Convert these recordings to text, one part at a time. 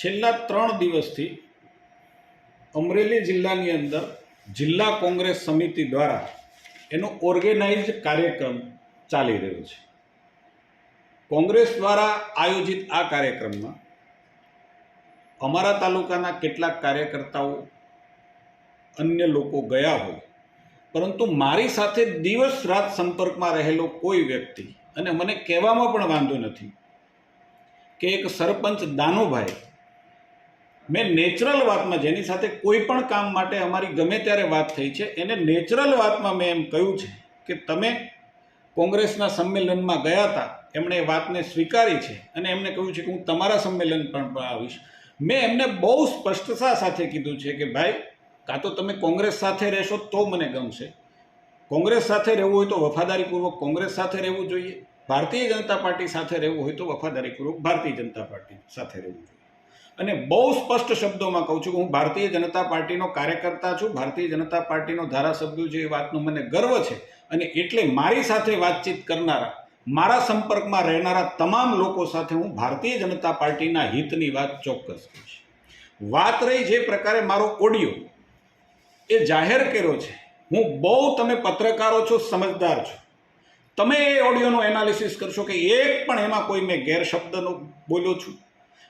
છેલ્લા ત્રણ દિવસથી અમરેલી જિલ્લાની અંદર જિલ્લા કોંગ્રેસ સમિતિ દ્વારા એનો ઓર્ગેનાઇઝ કાર્યક્રમ ચાલી રહ્યો છે. કોંગ્રેસ દ્વારા આયોજિત આ કાર્યક્રમમાં અમારા તાલુકાના કેટલાક કાર્યકર્તાઓ, અન્ય લોકો ગયા હોય, પરંતુ મારી સાથે દિવસ રાત સંપર્કમાં રહેલો કોઈ વ્યક્તિ, અને મને કહેવામાં પણ વાંધો નથી, કે એક સરપંચ દાનુભાઈ મેં નેચરલ વાતમાં જેની સાથે કોઈ પણ કામ માટે અમારી ગમે ત્યારે વાત થઈ છે, એને નેચરલ વાતમાં મેં એમ કહ્યું છે કે તમે કોંગ્રેસના સંમેલનમાં ગયા હતા, એમણે એ વાતને સ્વીકારી છે અને એમને કહ્યું છે કે હું તમારા સંમેલન પણ આવીશ. મેં એમને બહુ સ્પષ્ટતા સાથે કીધું છે કે ભાઈ, કાં તો તમે કોંગ્રેસ સાથે રહેશો તો મને ગમશે. કોંગ્રેસ સાથે રહેવું હોય તો વફાદારીપૂર્વક કોંગ્રેસ સાથે રહેવું જોઈએ. ભારતીય જનતા પાર્ટી સાથે રહેવું હોય તો વફાદારીપૂર્વક ભારતીય જનતા પાર્ટી સાથે રહેવું જોઈએ. અને બહુ સ્પષ્ટ શબ્દોમાં કહું છું કે હું ભારતીય જનતા પાર્ટીનો કાર્યકર્તા છું, ભારતીય જનતા પાર્ટીનો ધારાસભ્ય છું, એ વાતનો મને ગર્વ છે. અને એટલે મારી સાથે વાતચીત કરનારા, મારા સંપર્કમાં રહેનારા તમામ લોકો સાથે હું ભારતીય જનતા પાર્ટીના હિતની વાત ચોક્કસ કહીશ. વાત રહી જે પ્રકારે મારો ઓડિયો, એ જાહેર કર્યો છે. હું બહુ તમે પત્રકારો છો, સમજદાર છો. તમે એ ઓડિયોનું એનાલિસિસ કરશો કે એક પણ એમાં કોઈ મેં ગેરશબ્દનો બોલ્યો છું.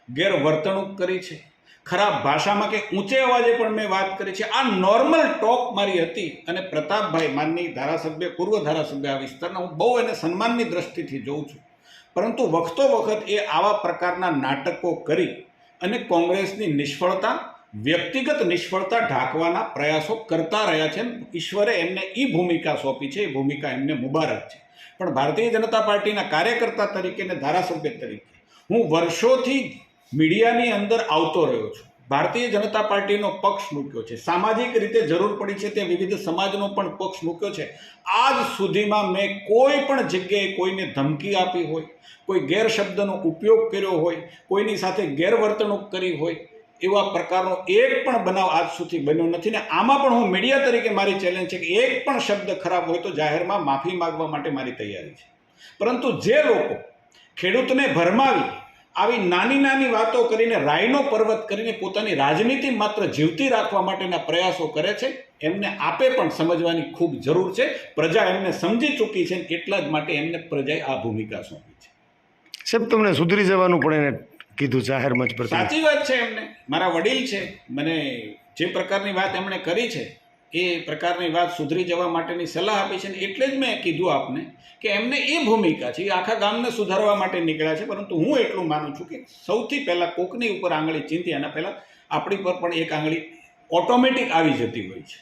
ગેરવર્તણૂક કરી છે. ખરાબ ભાષામાં કે ઊંચે અવાજે પણ મેં વાત કરી છે. આ નોર્મલ ટોક મારી હતી અને પ્રતાપભાઈ માનની ધારાસભ્ય, પૂર્વ ધારાસભ્ય આ વિસ્તારના હું બહુ એને સન્માનની દ્રષ્ટિથી જોઉં છું. પરંતુ વખતો વખત એ આવા પ્રકારના નાટકો કરી અને કોંગ્રેસની નિષ્ફળતા, વ્યક્તિગત નિષ્ફળતા ઢાંકવાના પ્રયાસો કરતા રહ્યા છે. ઈશ્વરે એમને એ ભૂમિકા સોંપી છે. એ ભૂમિકા એમને મુબારક છે. પણ ભારતીય જનતા પાર્ટીના કાર્યકર્તા તરીકે અને ધારાસભ્ય તરીકે હું વર્ષોથી મીડિયાની અંદર આવતો રહ્યો છું. ભારતીય જનતા પાર્ટીનો પક્ષ મૂક્યો છે. સામાજિક રીતે જરૂર પડી છે તે વિવિધ સમાજનો પણ પક્ષ મૂક્યો છે. આજ સુધીમાં મેં કોઈ પણ જગ્યાએ કોઈને ધમકી આપી હોય, કોઈ ગેરશબ્દનો ઉપયોગ કર્યો હોય, કોઈની સાથે ગેરવર્તણૂક કરી હોય, એવા પ્રકારનો એક પણ બનાવ આજ સુધી બન્યો નથી ને આમાં પણ હું મીડિયા તરીકે મારી ચેલેન્જ છે કે એક પણ શબ્દ ખરાબ હોય તો જાહેરમાં માફી માગવા માટે મારી તૈયારી છે. પરંતુ જે લોકો ખેડૂતને ભરમાવી આવી નાની નાની વાતો કરીને રાયનો પર્વત કરીને પોતાની રાજનીતિ માત્ર જીવતી રાખવા માટેના પ્રયાસો કરે છે. એમને આપે પણ સમજવાની ખૂબ જરૂર છે. પ્રજા એમને સમજી ચૂકી છે એટલા જ માટે એમને પ્રજાએ આ ભૂમિકા સોંપી છે. સાહેબ તમને સુધરી જવાનું પણ એને કીધું જાહેર મંચ પર સાચી વાત છે એમને. મારા વડીલ છે. મને જે પ્રકારની વાત એમણે કરી છે એ પ્રકારની વાત સુધરી જવા માટેની સલાહ આપી છે ને એટલે જ મેં કીધું આપને કે એમને એ ભૂમિકા છે આખા ગામને સુધારવા માટે નીકળ્યા છે, પરંતુ હું એટલું માનું છું કે સૌથી પહેલાં કોકની ઉપર આંગળી ચીંધી એના પહેલાં આપણી પર પણ એક આંગળી ઓટોમેટિક આવી જતી હોય છે.